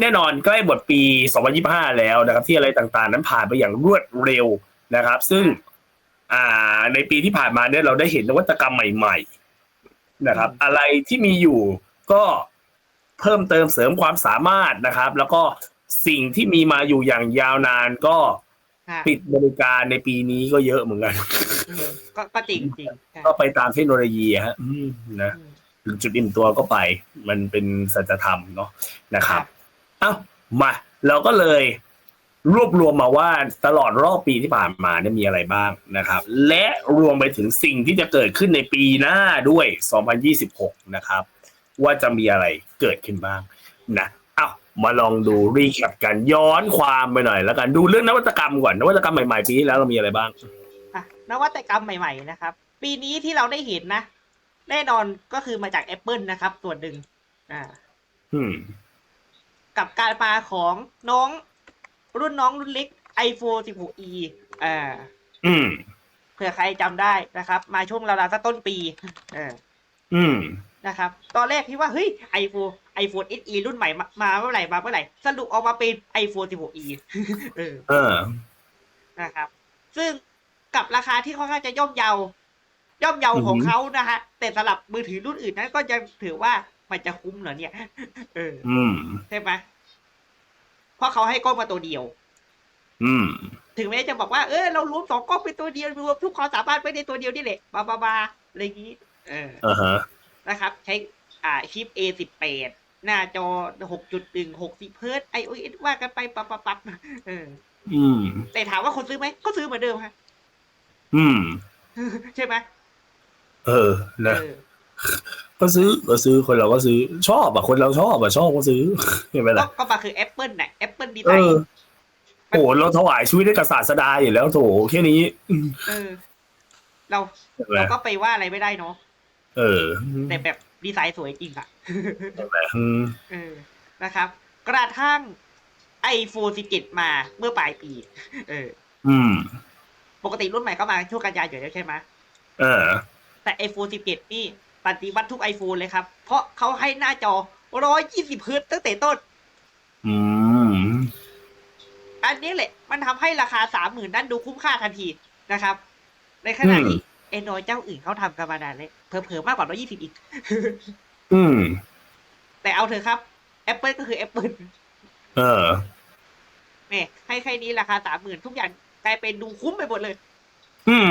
แน่นอนใกล้บทปี 2025 แล้วนะครับ ที่อะไรต่างๆ นั้นผ่านไปอย่างรวดเร็วนะครับ ซึ่งอ่าในปีที่ผ่านมาเนี่ยเราได้เห็นนวัตกรรมใหม่ ๆ นะครับ อะไรที่มีอยู่ก็เพิ่มเติมเสริมความสามารถนะครับ แล้วก็สิ่งที่มีมาอยู่อย่างยาวนานก็ค่ะปิดบริการในปีนี้ก็เยอะเหมือนกันอืมก็ก็จริงจริงค่ะก็ไปตามเทคโนโลยีอะฮะอืมนะอืมถึงจุดอิ่มตัวก็ไป มันเป็นสัจธรรมเนาะนะครับ เอ้ามาเราก็เลยรวบรวมมาว่าตลอดรอบปีที่ผ่านมาเนี่ยมีอะไรบ้างนะครับ และรวมไปถึงสิ่งที่จะเกิดขึ้นในปีหน้าด้วย 2026 นะครับ ว่าจะมีอะไรเกิดขึ้นบ้างนะเอ้ามาลองดูรีแคปกันย้อนความไปหน่อย แล้วกันดูเรื่องนวัตกรรมก่อนนวัตกรรมใหม่ๆปีที่แล้วเรามีอะไรบ้างอะนวัตกรรมใหม่ ๆ นะครับ ปีนี้ที่เราได้เห็นนะ แน่นอนก็คือมาจาก Apple นะครับ ส่วนหนึ่งอ่า อืม กับการมาของน้องรุ่นน้องรุ่นเล็ก iPhone 16e อ่า อืมเผื่อใครจำได้นะครับ มาช่วงราวๆสักต้นปีเอออืมนะครับ ตอนแรกคิดว่า เฮ้ย iPhone iPhone SE รุ่นใหม่มามาเมื่อไหร่มาเมื่อไหร่ สรุปออกมาเป็น iPhone 16e เออ เออ นะครับ ซึ่งกับราคาที่ค่อนข้างจะย่อมเยา ย่อมเยาอือหือของเขานะฮะ แต่สำหรับมือถือรุ่นอื่นนั้นก็ยังถือว่า มันจะคุ้มเหรอเนี่ย เออ อืม ใช่ไหมเพราะเขาให้กล้องมาตัวเดียว อืม ถึงแม้จะบอกว่า เออเรารวมสองกล้องเป็นตัวเดียวรวมทุกความสามารถไปในตัวเดียวนี่แหละบาบาบาอะไรอย่างนี้ เอออ่าฮะนะครับ ใช้อ่าชิป A18 หน้าจอ6.1 60เฮิร์ต iOS ว่ากันไปปั๊บปั๊บปั๊บเออ อืม แต่ถามว่าคนซื้อไหมก็ซื้อเหมือนเดิมฮะอืม ใช่ไหมเออนะเออ ก็ซื้อก็ซื้อคนเราก็ซื้อชอบอะคนเราชอบอะชอบก็ซื้อเห็นไหมก็ล่ะก็มาคือ Apple น่ะ Apple ดีเอไซน์อโอ้เราถวายชีวิตให้กับศาสดาอยู่แล้วโถแค่นี้อืมเออ เราเห็นไหมเราก็ไปว่าอะไรไม่ได้เนาะเออ แต่แบบดีไซน์สวยจริงอะเห็นไหมอืมเออนะครับ กระทั่ง iPhone 17มาเมื่อปลายปี เออ อืม ปกติรุ่นใหม่ก็มาช่วงกันยายนอยู่แล้วใช่ไหมเออ แต่ iPhone 17นี่ ปฏิวัติทุก iPhone เลยครับ เพราะเขาให้หน้าจอ 120เฮิร์ตซ์ตั้งแต่ต้น อืม อันนี้แหละ มันทำให้ราคา 30,000 นั้นดูคุ้มค่าทันทีนะครับ ในขณะอืมที่เอนอยเจ้าอื่นเขาทำกันมานานเลยเผลอๆมากกว่า 120 อีก อืม แต่เอาเถอะครับ Apple ก็คือ Apple เออแหม่ให้แค่นี้ราคา 30,000 ทุกอย่างกลายเป็นดูคุ้มไปหมดเลย อืม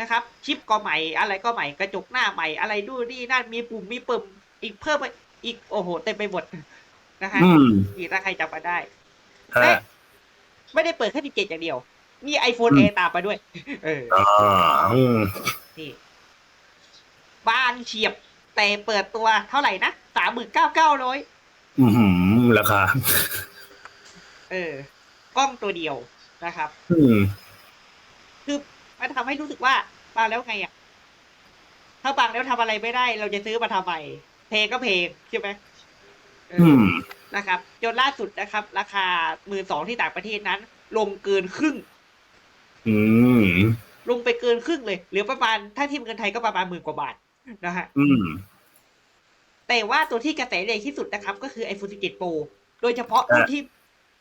นะครับ ชิปก็ใหม่อะไรก็ใหม่กระจกหน้าใหม่อะไรดูนี่นั่นมีปุ่มมีปุ่มอีกเพิ่มไปอีกโอ้โหเต็มไปหมดนะฮะอืมนี่ถ้าใครจำมาได้ฮะไม่ได้เปิดแค่17อย่างเดียว มี iPhone อืม Air ตามมาด้วย เอออ่าอืมนี่บางเฉียบแต่เปิดตัวเท่าไหร่นะสามหมื่นเก้าเก้าร้อยอืมราคา เออกล้องตัวเดียวนะครับ อืมคือ มันทำให้รู้สึกว่าบางแล้วไงอะ ถ้าบางแล้วทำอะไรไม่ได้ เราจะซื้อมาทำไมเพลงก็เพลงใช่ไหมเอออืมนะครับ จนล่าสุดนะครับ ราคามือสองที่ต่างประเทศนั้น ลงเกินครึ่งอืมลงไปเกินครึ่งเลยเหลือประมาณถ้าที่เงินไทยก็ประมาณหมื่นกว่าบาทนะฮะอืมแต่ว่าตัวที่กระแสแรงที่สุดนะครับ ก็คือ iPhone 17 Pro โดยเฉพาะรุ่นอะที่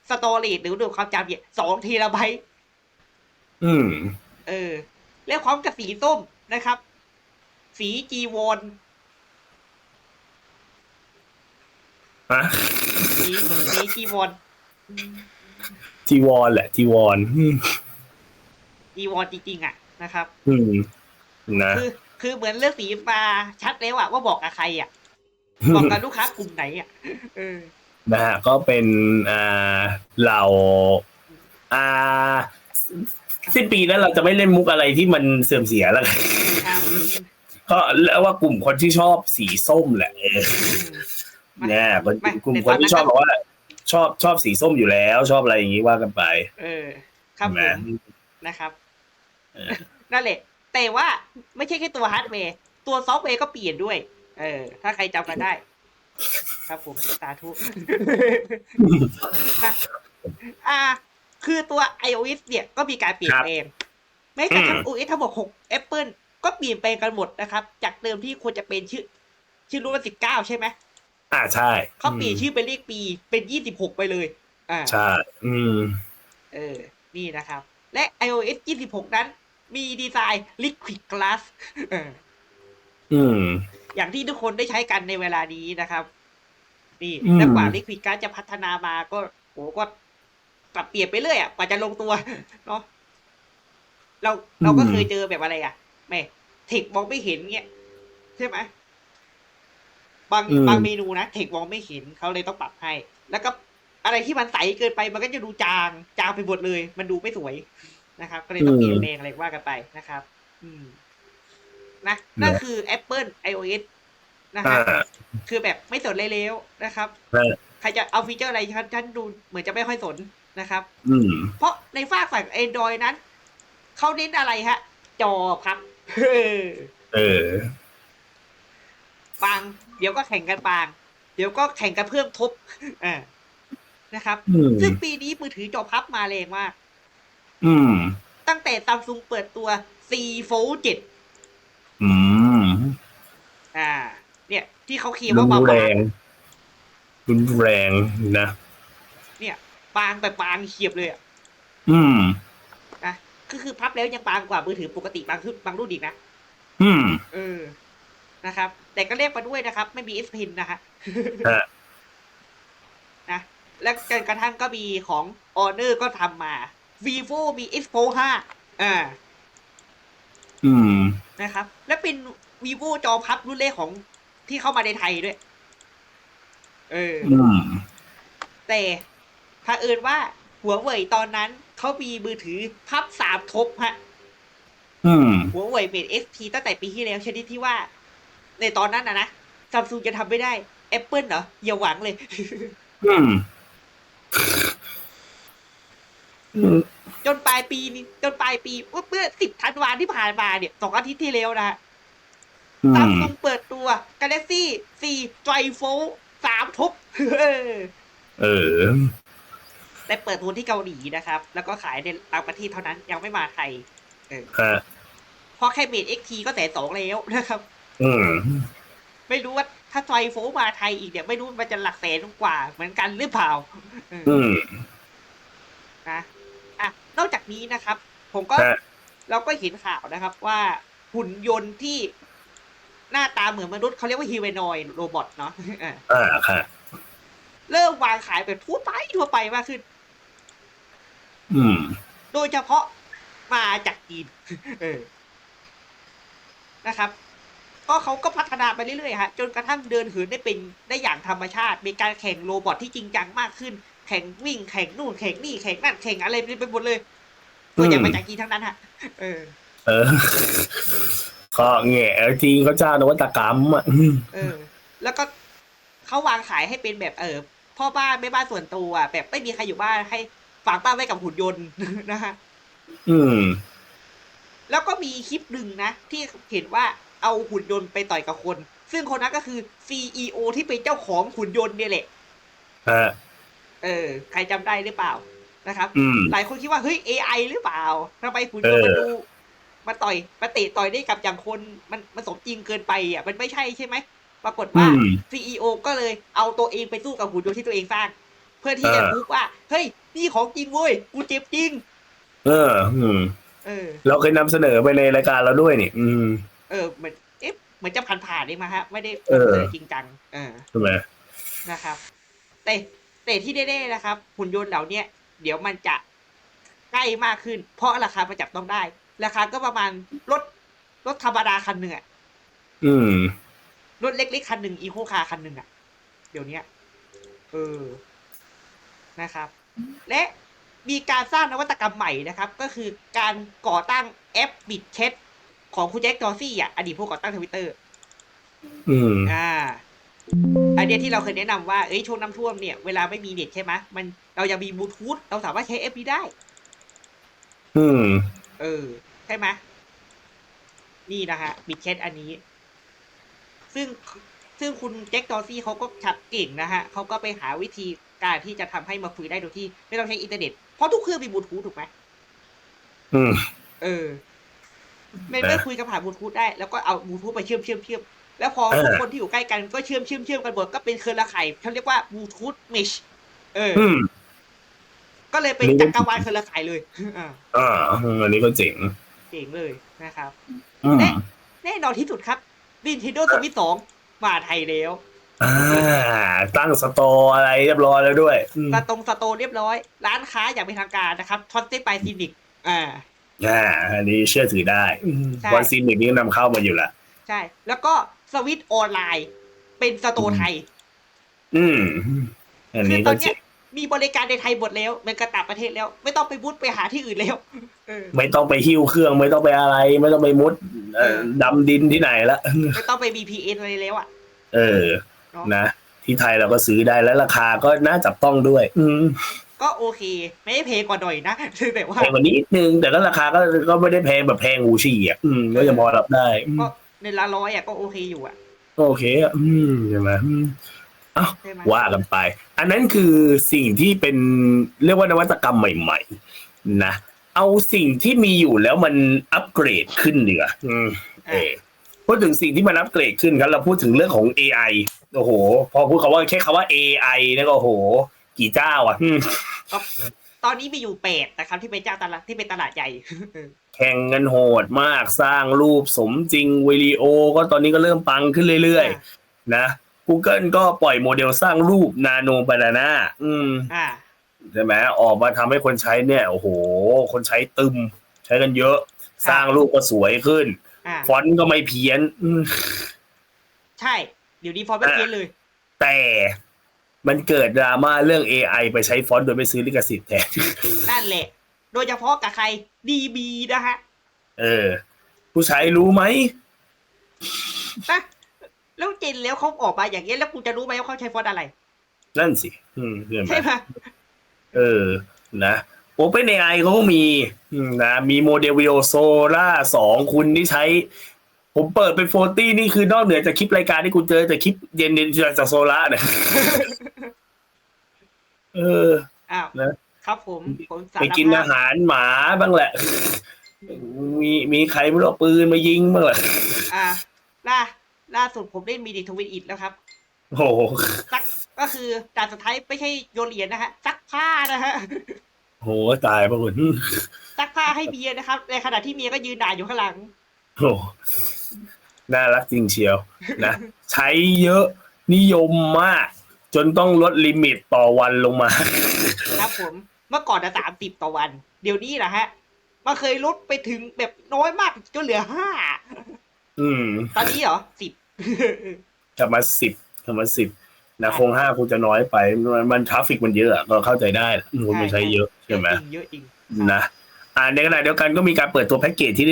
สตอเรจหรือดูความจำเนี่ยสองเทราไบต์อืม เออ แล้วพร้อมกับสีส้มนะครับ สีจีวอนฮะสีสีจีวอนจีวอนแหละจีวอนอืมจีวอนจริงๆอะนะครับ อืมนะคือคือเหมือนเลือกสีมาชัดแล้วอะว่าบอกกับใครอะบอกกับลูกค้ากลุ่มไหนอะเออนะฮะก็เป็นอ่าเหล่าอ่า สิ้นปีนั้นเราจะไม่เล่นมุกอะไรที่มันเสื่อมเสียแล้วกันครับก็แล้วว่ากลุ่มคนที่ชอบสีส้มแหละเอออืมเนี่ยคนไม่กลุ่มแต่คนตอนนั้นที่ชอบบอกว่า ชอบชอบสีส้มอยู่แล้ว ชอบอะไรอย่างนี้ว่ากันไป เออ ครับใช่ผไหมมนะครับเออนั่นแหละ แต่ว่าไม่ใช่แค่ตัวฮาร์ดแวร์ตัวซอฟต์แวร์ก็เปลี่ยนด้วย เออ ถ้าใครจำกันได้ ครับผมสาธุค่ะอ่า คือตัว iOS เนี่ยก็มีการเปลี่ยนแปลงแม้กระทั่ง OS ทั้งหมด6 Apple ก็เปลี่ยนแปลงกันหมดนะครับ จากเดิมที่ควรจะเป็นชื่อ ชื่อรุ่นว่า19ใช่ไหมอ่าใช่เขาเปลี่ยนชื่อเป็นเลขปีเป็นยี่สิบหกไปเลย อ่าใช่อืม เออ นี่นะครับ และ iOS 26นั้น มีดีไซน์ Liquid Glass เออ อืม อย่างที่ทุกคนได้ใช้กันในเวลานี้นะครับ นี่อืมแล้วกว่า Liquid Glass จะพัฒนามาก็โหก็ ปรับเปลี่ยนไปเรื่อยอะกว่าจะลงตัวเนาะเราเราก็เคยเจอแบบอะไรอะแม่เทคมองไม่เห็นเงี้ยใช่ไหมบางบางเมนูนะเทคมองไม่เห็นเขาเลยต้องปรับให้ แล้วก็อะไรที่มันใสเกินไปมันก็จะดูจางจางไปหมดเลย มันดูไม่สวยนะครับ ก็เลยต้องเปลี่ยนแปลงอะไรว่ากันไปนะครับ อืม นะนั่นคือ Apple iOS นะคอ่ารับคือแบบไม่สนเลยแล้วนะครับใช่ใครจะเอาฟีเจอร์อะไรฉันฉันดูเหมือนจะไม่ค่อยสน นะครับ อืมเพราะในฝากฝั่ง Android นั้นเขาเน้นอะไรฮะ จอครับเออปางเดี๋ยวก็แข่งกันปาง เดี๋ยวก็แข่งกันเพิ่มทบอ่านะครับอืมซึ่งปีนี้มือถือจอพับมาแรงมาก อืม ตั้งแต่ซัมซุงเปิดตัว C Fold 7อืม อ่า เนี่ย ที่เขาเคลมรุว่านบาแรงงรุนแรงนะๆเนี่ย ปางแต่ปางเขียบเลยอะอืมนะคือคือพับแล้วยังปางกว่ามือถือปกติบางขึ้นบางรุ่นอีกนะอืมเออนะครับ แต่ก็เรียกมาด้วยนะครับ ไม่มี S Pen นะฮะฮะนะและจนกระทั่งก็มีของ Honor ก็ทำมา vivo มี X Fold 5อ่าอืมนะครับ และเป็น vivo จอพับรุ่นแรกของที่เข้ามาในไทยด้วย เอออืมแต่ ถ้าเอินว่าหัวเว่ยตอนนั้นเขามีมือถือพับสามทบฮะอืมหัวเว่ยเป็น SP ตั้งแต่ปีที่แล้วชนิดที่ว่า ในตอนนั้นนะนะซัมซุงจะทำไม่ได้ Apple เหรออย่าหวังเลยอืมอืมจนปลายปีนี้จนปลายปีเมื่อสิบธันวาที่ผ่านมาเนี่ยสองอาทิตย์ที่แล้วนะฮะอืซัมมซุงเปิดตัว Galaxy 4 Tri Fold สามทบเออ แต่เปิดตัวที่เกาหลีนะครับ แล้วก็ขายในต่างประเทศเท่านั้นยังไม่มาไทยฮะเพราะแค่เมด XT ก็แสนสองแล้วนะครับ อืม ไม่รู้ว่าถ้าไทรโฟมาไทยอีกเนี่ยไม่รู้มันจะหลักแสนกว่าเหมือนกันหรือเปล่าเอออืม นะอะนอกจากนี้นะครับ ผมก็ฮะ เราก็เห็นข่าวนะครับ ว่าหุ่นยนต์ที่หน้าตาเหมือนมนุษย์เขาเรียกว่าฮีเวนอยโรบอทเนาะอะอ่าค่ะ เริ่มวางขายแบบทั่วไปทั่วไปมากขึ้น อืม โดยเฉพาะมาจากจีนเออนะครับ ก็เขาก็พัฒนาไปเรื่อยๆฮะจนกระทั่งเดินเหินได้เป็นได้อย่างธรรมชาติ มีการแข่งโรบอทที่จริงจังมากขึ้น แข่งวิ่งแข่งนู่นแข่งนี่แข่งนั่นแข่งอะไรไปหมดเลยส่วนใหญ่มาจากจีนทั้งนั้นฮะเออ เออก็แง่จริงเขาจ้างนวัตกรรมอะอืมเออ แล้วก็เขาวางขายให้เป็นแบบเออพ่อบ้านแม่บ้านส่วนตัวแบบไม่มีใครอยู่บ้านให้ ฝากบ้านไว้กับหุ่นยนต์นะฮะอืม แล้วก็มีคลิปหนึ่งนะ ที่เห็นว่าเอาหุ่นยนต์ไปต่อยกับคน ซึ่งคนนั้นก็คือ CEO ที่เป็นเจ้าของหุ่นยนต์เนี่ยแหละฮะเออ ใครจำได้หรือเปล่านะครับอืมหลายคนคิดว่าเฮ้ย AI หรือเปล่าทำไมหุ่นยนต์เออมันดูมาต่อยมาเตะต่อยได้กับอย่างคนมันมันสมจริงเกินไปอะ มันไม่ใช่ใช่ไหมปรากฏอืว่าม CEO ก็เลยเอาตัวเองไปสู้กับหุ่นยนต์ที่ตัวเองสร้าง เพื่อที่จะเออพูดว่าเฮ้ยนี่ของจริงเว้ยกูเจ็บจริง เออ อืมเออ เราเคยนำเสนอไปในรายการเราด้วยนี่ อืม เออเหมือนเอ๊ะเหมือนจะผ่านๆเองมาฮะ ไม่ได้เออเสนอจริงจังเออใช่ไหมนะครับ แต่แต่ที่แน่ๆนะครับ หุ่นยนต์เหล่าเนี้ยเดี๋ยวมันจะใกล้มากขึ้น เพราะราคาประจับต้องได้ ราคาก็ประมาณรถรถธรรมดาคันหนึ่งอะอืม รถเล็กๆคันหนึ่งอีโคคาร์คันหนึ่งอะเดี๋ยวเนี้ยเออ นะครับ และมีการสร้างนวัตกรรมใหม่นะครับ ก็คือการก่อตั้งแอปบิดแชทของคุณแจ็คดอร์ซี่อะอดีตผู้ก่อตั้งทวิตเตอร์อืมอ่าอันเนี้ยที่เราเคยแนะนำว่า เอ้ยช่วงน้ำท่วมเนี่ย เวลาไม่มีเน็ตใช่ไหมมันเรายังมีบลูทูธเราสามารถใช้แอปนี้ได้ อืม เออ ใช่ไหมนี่นะฮะบิดแชทอันนี้ ซึ่งซึ่งคุณแจ็คดอร์ซี่เขาก็ฉับเก่งนะฮะเขาก็ไปหาวิธี การที่จะทำให้มาคุยได้โดยที่ไม่ต้องใช้อินเทอร์เน็ต เพราะทุกเครื่องมีบลูทูธถูกไหมอืม เออไม่นะไม่คุยกับผ่านบลูทูธได้ แล้วก็เอาบลูทูธไปเชื่อมเชื่อมเชื่อมแล้วพอเออทุกคนที่อยู่ใกล้กันก็เชื่อมเชื่อมเชื่อมกันหมดก็เป็นเครือข่ายเขาเรียกว่าบลูทูธเมชเอออืมก็เลยเป็นนี่ก็จักรวาลเครือข่ายเลยอ่าอ่าอันนี้ก็เจ๋งเจ๋งเลยนะครับอืมแน่แน่นอนที่สุดครับ Nintendo Switch 2มาไทยแล้ว อ่า ตั้งสตอร์อะไรเรียบร้อยแล้วด้วยอืมสตรงสโตร์เรียบร้อย ร้านค้าอย่างเป็นทางการนะครับทอนเต้ไปซินิกอ่าอ่าอันนี้เชื่อถือได้ใช่วันซีนิกนี่นำเข้ามาอยู่ละใช่ แล้วก็สวิตออนไลน์ เป็นสโตร์ไทย อืมอันคืนี้ตก็อนเนี้เจ๋ยงมีบริการในไทยหมดแล้วเป็นกระตับประเทศแล้ว ไม่ต้องไปบุดไปหาที่อื่นแล้วเออไม่ต้องไปหิ้วเครื่อง ไม่ต้องไปอะไร ไม่ต้องไปมุดเอ่อเออดำดินที่ไหนละไม่ต้องไป VPN อะไรแล้วอะ เออเนาะนะที่ไทยเราก็ซื้อได้แล้วราคาก็น่าจับต้องด้วย อืมก็โอเค ไม่ได้เพย์กว่าหน่อยนะคือแบบว่าแพงกว่านี้นิดนึง แต่ก็ราคาก็ก็ไม่ได้แพงแบบแพงหูฉี่อะอืมก็ยังพอรับได้อืมก็ในละร้อยอะก็โอเคอยู่อะก็โอเคอะอืมใช่ไหมอืมเอ้าใช่ไหมว่ากันไป อันนั้นคือสิ่งที่เป็นเรียกว่านวัตกรรมใหม่ ๆ นะเอาสิ่งที่มีอยู่แล้วมันอัปเกรดขึ้นเนีกว่ยอืมเออพูดถึงสิ่งที่มันอัปเกรดขึ้นครับเราพูดถึงเรื่องของ AI โอ้โห พอพูดคำว่าแค่คำว่า AI เนี่ยก็โอ้โห กี่เจ้าอะอืมก็ตอนนี้มีอยู่แปดนะครับ ที่เป็นเจ้าตลาดที่เป็นตลาดใหญ่เออแข่งกันโหดมากสร้างรูปสมจริงวิดีโอ ก็ตอนนี้ก็เริ่มปังขึ้นเรื่อยๆ นะ Google ก็ปล่อยโมเดลสร้างรูปนาโนบานาน่าอืมอ่าใช่ไหมออกมาทำให้คนใช้เนี่ย โอ้โห คนใช้ตึม ใช้กันเยอะ สร้างรูปก็สวยขึ้นอ่าฟอนต์ก็ไม่เพี้ยนอืมใช่ เดี๋ยวนี้ฟอร์มไม่เพี้ยนเลย แต่มันเกิดดราม่าเรื่อง AI ไปใช้ฟอนต์โดยไม่ซื้อลิขสิทธิ์แทน นั่นแหละ โดยเฉพาะกับใคร DB นะฮะเออ ผู้ใช้รู้ไหมนะแล้วเจนแล้วเขาออกมาอย่างเงี้ยแล้วกูจะรู้ไหมว่าเขาใช้ฟอนต์อะไร นั่นสิ อืมเห็นไหมใช่ไหมเออ นะ OpenAI เขาก็มีอืมนะ มีโมเดลวิดีโอโซล่าสองคุณที่ใช้ ผมเปิดเป็นโฟตี้นี่คือนอกเหนือจากคลิปรายการที่คุณเจอแต่คลิปเย็นเย็นจากโซล่าเนี่ยเอออ้าวนะครับผมผมสาไปรกินภาอาพหารหมาบ้างแหละ มีมีใครไม่รู้เอาปืนมายิงบ้างแหละอ่าล่าล่าสุดผมเล่นมีดีทวิตอิดแล้วครับโอ้โหซักก็คือด่านสุดท้ายไม่ใช่โยนเหรียญนะฮะซักผ้านะฮะโหตายปะคุณซักผ้าให้เมียนะครับ ในขณะที่เมียก็ยืนด่าอยู่ข้างหลังโอ้ น่ารักจริงเชียวนะใช้เยอะนิยมมาก จนต้องลดลิมิตต่อวันลงมา ครับผมเมื่อก่อนอะสามสิบต่อวัน เดี๋ยวนี้นะฮะมันเคยลดไปถึงแบบน้อยมากจนเหลือห้าอืม ตอนนี้เหรอสิบกลับมาสิบกลับมาสิบนะคงห้าคงจะน้อยไป มันมันทราฟฟิกมันเยอะอะก็เข้าใจได้คนมันใช้เยอะใช่ไหมเยอะจริงเยอะจริงนะ อ่าในขณะเดียวกันก็มีการเปิดตัวแพ็กเกจที่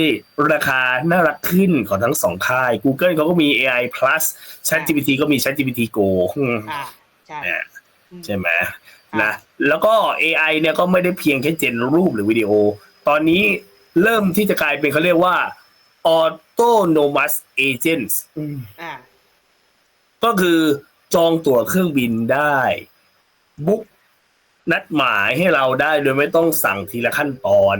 ราคาน่ารักขึ้นของทั้งสองค่าย Google เขาก็มี AI plus ChatGPT ก็มี ChatGPT Go อืมอ่าใช่เนี่ยอืมใช่ไหมครับนะแล้วก็ AI เนี่ยก็ไม่ได้เพียงแค่เจนรูปหรือวิดีโอ ตอนนี้เริ่มที่จะกลายเป็นเขาเรียกว่า autonomous agents อืมอ่าก็คือจองตั๋วเครื่องบินได้บุ๊ก นัดหมายให้เราได้โดยไม่ต้องสั่งทีละขั้นตอน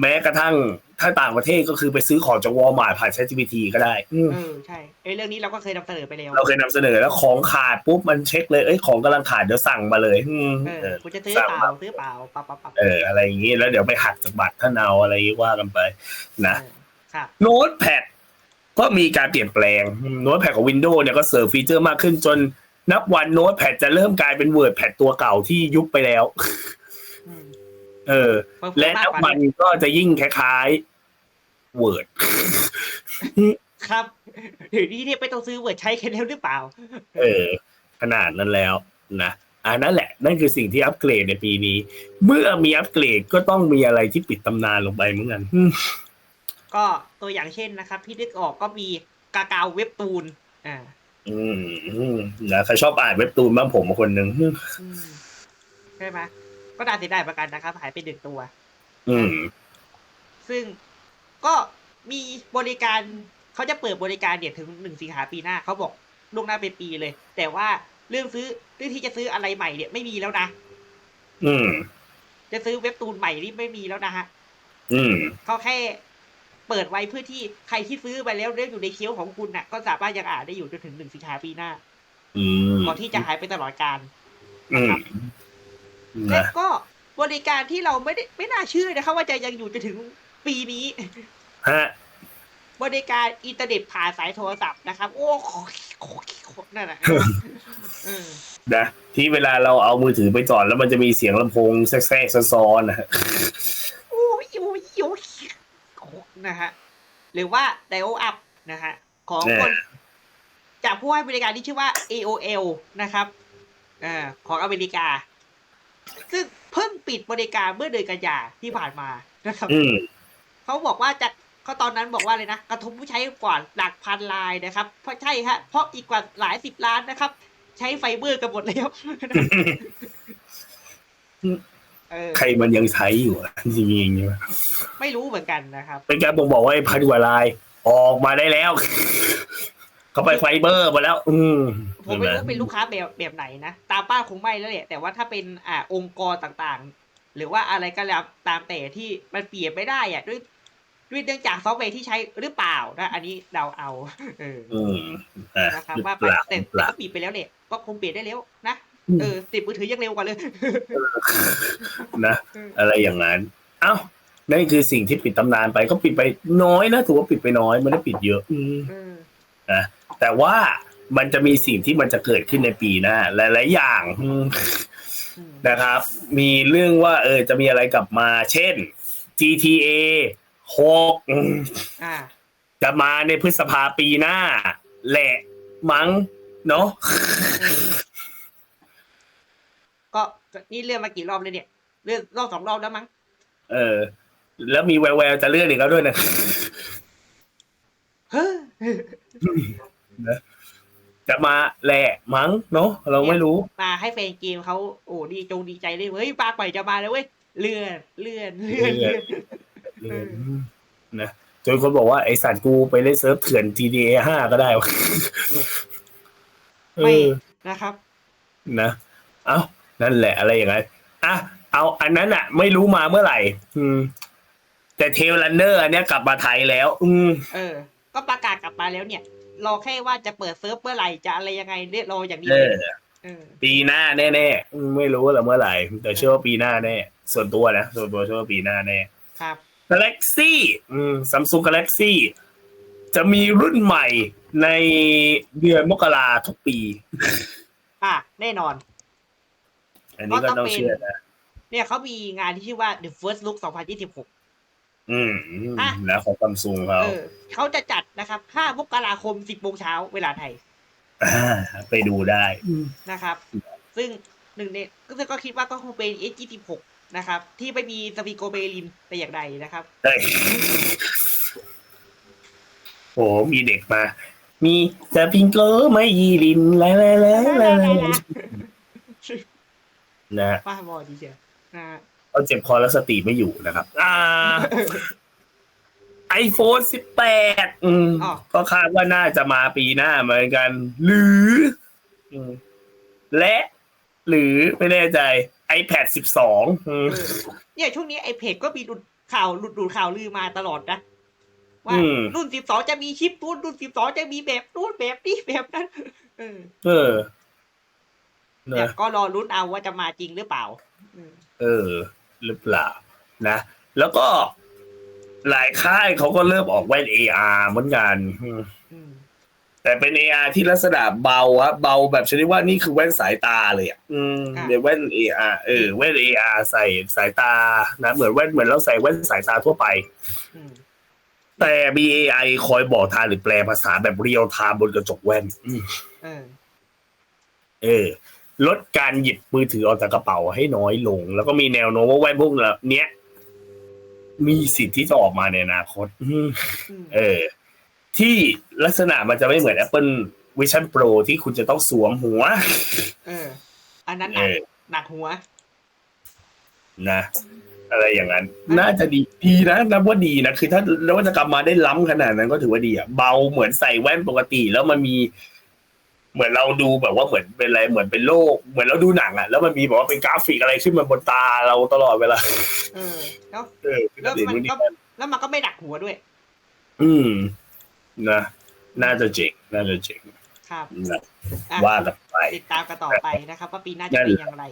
แม้กระทั่งถ้าต่างประเทศก็คือไปซื้อของจากวอลมาร์ทผ่าน ChatGPT ก็ได้ อืมเออใช่ไอ้ยเรื่องนี้เราก็เคยนำเสนอไปแล้วเราเคยนำเสนอแล้วของขาดปุ๊บมันเช็คเลยเอ้ยของกำลังขาดเดี๋ยวสั่งมาเลยอืมเอเอออกูจะซื้อสั่งเปมาล่าซื้อเปล่าปับปับปับเอออะไรอย่างนี้แล้วเดี๋ยวไปหักจากบัตรท่านเอาอะไรว่ากันไป นะ เออครับ โน้ตแพดก็มีการเปลี่ยนแปลงโน้ตแพดของ Windows เนี่ยก็เสริมฟีเจอร์มากขึ้นจน นับวันโน้ตแพดจะเริ่มกลายเป็น Word แพดตัวเก่าที่ยุบไปแล้วอืมเออเพิ่มและมากนับกว่าวันก็จะยิ่งคล้ายๆ Word ครับเดี๋ยวนี้เนี่ยไม่ต้องซื้อเวิร์ดใช้แค่แล้วหรือเปล่า เออ ขนาดนั้นแล้วนะอันนั้นแหละ นั่นคือสิ่งที่อัปเกรดในปีนี้ เมื่อมีอัปเกรดก็ต้องมีอะไรที่ปิดตำนานลงไปเหมือนกันอืมก็ตัวอย่างเช่นนะครับที่นึกออกก็มีกากาวเว็บตูน อ่า อืมอืมนะใครชอบอ่านเว็บตูนบ้างผมคนหนึ่งอืมอืมใช่ไหมก็น่าเสียดายประกันนะครับ หายไปหนึ่งตัว อืม ซึ่งก็มีบริการเขาจะเปิดบริการเนี่ยถึงหนึ่งสิงหาปีหน้าเขาบอกล่วงหน้าเป็นปีเลย แต่ว่าเรื่องซื้อเรื่องที่จะซื้ออะไรใหม่เนี่ยไม่มีแล้วนะอืม จะซื้อเว็บตูนใหม่นี่ไม่มีแล้วนะฮะ อืมเขาแค่ เปิดไว้เพื่อที่ใครที่ซื้อไปแล้วเรียกอยู่ในเคี้ยวของคุณน่ะ ก็สามารถยังอ่านได้อยู่จนถึงหนึ่งสิงหาปีหน้าอืมก่อนที่จะหายไปตลอดกาลอืมและนะก็บริการที่เราไม่ได้ไม่น่าเชื่อนะคะว่าจะยังอยู่จนถึงปีนี้ฮะบริการอินเทอร์เน็ตผ่านสายโทรศัพท์นะครับ โอ้โหนั่นแหละเออนะที่เวลาเราเอามือถือไปจอดแล้วมันจะมีเสียงลำโพงแทรกๆซ้อนๆนะฮะ โอ้ยโอ้ยโอ้ย นะฮะหรือว่า dial up นะฮะของคนจากผู้ให้บริการที่ชื่อว่า AOL นะครับอ่าของอเมริกา ซึ่งเพิ่งปิดบริการเมื่อเดือนกันยาที่ผ่านมานะครับอืมเขาบอกว่าจะเขาตอนนั้นบอกว่าเลยนะ กระทบผู้ใช้กว่าหลักพันลายนะครับ เพราะใช่ฮะเพราะอีกกว่าหลายสิบล้านนะครับ ใช้ไฟเบอร์กันหมดแล้วเออ ใครมันยังใช้อยู่อะจริงๆเนี่ยไม่รู้เหมือนกันนะครับ เป็นการบ่งบอกว่าไอ้พันกว่าลาย ออกมาได้แล้ว เขาไปไฟเบอร์มาแล้ว อืมผมไม่รู้ว่าเป็นลูกค้าแบบแบบไหนนะ ตามป้าคงไม่แล้วแหละ แต่ว่าถ้าเป็นอ่าองค์กรต่างๆ หรือว่าอะไรก็แล้วตามแต่ที่มันเปลี่ยนไม่ได้อะด้วยด้วยเนื่องจากซอฟต์แวร์ที่ใช้หรือเปล่านะอันนี้เดาเอา เอออืมอะนะครับหรือว่าเปล่าแต่หรือเปแต่ล่าก็ปิดไปแล้วแหละก็คงเปลี่ยนได้แล้วนะอืม เออติดมือถือยังเร็วกว่าเลยนะ อะไรอย่างนั้น เอ้านั่นคือสิ่งที่ปิดตำนานไปก็ปิดไปน้อยนะถือว่าปิดไปน้อยไม่ได้ปิดเยอะอืมเออแต่ว่ามันจะมีสิ่งที่มันจะเกิดขึ้นในปีหน้าหลายๆอย่างอืมอืมนะครับ มีเรื่องว่า เออ จะมีอะไรกลับมา เช่น GTA 6อืมอ่าจะมาในพฤษภาปีหน้า แหละ มั้ง เนาะก็ นี่เลื่อนมากี่รอบเลยเนี่ยเลื่อนรอบสองรอบแล้วมั้งเออ แล้วมีแววๆจะเลื่อนอีกแล้วด้วยนะเฮ้ยจะมาแหละมั้งเนาะเราไม่รู้ มาให้แฟนเกมเขาโอ้ดีจงดีใจเลยเฮ้ยปลาใหม่จะมาแล้วเว้ยเลื่อนเลื่อนเลื่อนเลื่เลื่ออนนนะจนคนบอกว่าไอสัตว์กูไปเล่นเซิร์ฟเถื่อน GTA 5ก็ได้วะเอไม่อนะครับ นะ เอ้า นั่นแหละอะไรอย่างนั้นอะเอาอันนั้นอะ ไม่รู้มาเมื่อไหร่ อืม แต่เทล r ันเนอร์อันเนี้ยกลับมาไทยแล้ว อืมเออ ก็ประกาศกลับมาแล้วเนี่ย รอแค่ว่าจะเปิดเซิร์ฟเมื่อไหร่จะอะไรยังไงเรียกรออย่างนี้เอเลอยเออปีหน้าแน่ๆอืมไม่รู้ว่าเมื่อไหร่ แต่เชื่อว่าปีหน้าแน่ ส่วนตัวนะ ส่วนตัวเชื่อว่าปีหน้าแน่ ครับ Galaxy อืม Samsung Galaxy จะมีรุ่นใหม่ในเดือนมกราทุกปี อะแน่นอน อันนี้ก็ก็ต้ต้อองงเป็นเชื่อนะเนี่ยเขามีงานที่ชื่อว่า The First Look 2026 อืมอืมอะนะของซัมซุงเขาเออเขาจะจัดนะครับ 5 มกราคม 10โมงเช้าเวลาไทยอ่าไปดูได้นะครับ ซึ่งหนึ่งในก็ก็คิดว่าก็คงเป็น S26 นะครับ ที่ไม่มีสปีโกเบลินแต่อย่างใดนะครับเฮ้ยโอ้มีเด็กมา มีสปริงเกอร์ไม่ยีรินแล้วแล้วแล้ว แล้วนะป้าบอดีเชียวนะฮะเอาเจ็บคอแล้วสติไม่อยู่นะครับ อ่า iPhone 18อืมอ๋อก็คาดว่าน่าจะมาปีหน้าเหมือนกัน หรืออืมและ หรือไม่แน่ใจ iPad 12อืมเออเนี่ยช่วงนี้ไอเพจก็มีหลุดข่าวหลุดหลุดข่าวลือมาตลอดนะ ว่าอืมรุ่น12จะมีชิปนู่นรุ่น12จะมีแบบนู่นแบบนี้แบบนั้น เออ เออเนี่ยนะก็รอลุ้นเอาว่าจะมาจริงหรือเปล่าอืมเออ หรือเปล่า นะ แล้วก็หลายค่ายเขาก็เริ่มออกแว่น AR เหมือนกันอืมอืมแต่เป็น AR ที่ลักษณะเบาอะเบาแบบชนิดว่านี่คือแว่นสายตาเลยอะอืมอะเดี๋ยวแว่น AR เออแว่น AR ใส่สายตานะเหมือนแว่นเหมือนเราใส่แว่นสายตาทั่วไปอืมแต่ BAI คอยบอกทางหรือแปลภาษาแบบเรียลไทม์บนกระจกแว่นอืมเออเออ ลดการหยิบมือถือออกจากกระเป๋าให้น้อยลง แล้วก็มีแนวโน้มว่าแว่นพวกเนี้ยมีสิทธิ์ที่จะออกมาในอนาคตอืมอืมเออ ที่ลักษณะมันจะไม่เหมือน Apple Vision Pro ที่คุณจะต้องสวมหัว เออ อันนั้นหเอนักอหนักหัว นะ อะไรอย่างนั้น น่าจะดีดีนะนับว่าดีนะ คือถ้านวัตกรรมมาได้ล้ำขนาดนั้นก็ถือว่าดีอะ เบาเหมือนใส่แว่นปกติ แล้วมันมี เหมือนเราดูแบบว่าเหมือนเป็นอะไรเหมือนเป็นโลก เหมือนเราดูหนังอะแล้วมันมีแบบว่าเป็นกราฟิกอะไรขึ้นมาบนตาเราตลอดเวลาเออแล้วเออแล้วมันดีก็แล้วมันก็ไม่หนักหัวด้วย อืมนะน่าจะเจ๋งน่าจะเจ๋งครับนะอะว่ากันไปติดตามกันต่อไปนะครับว่าปีหน้าจะเป็นอย่างไร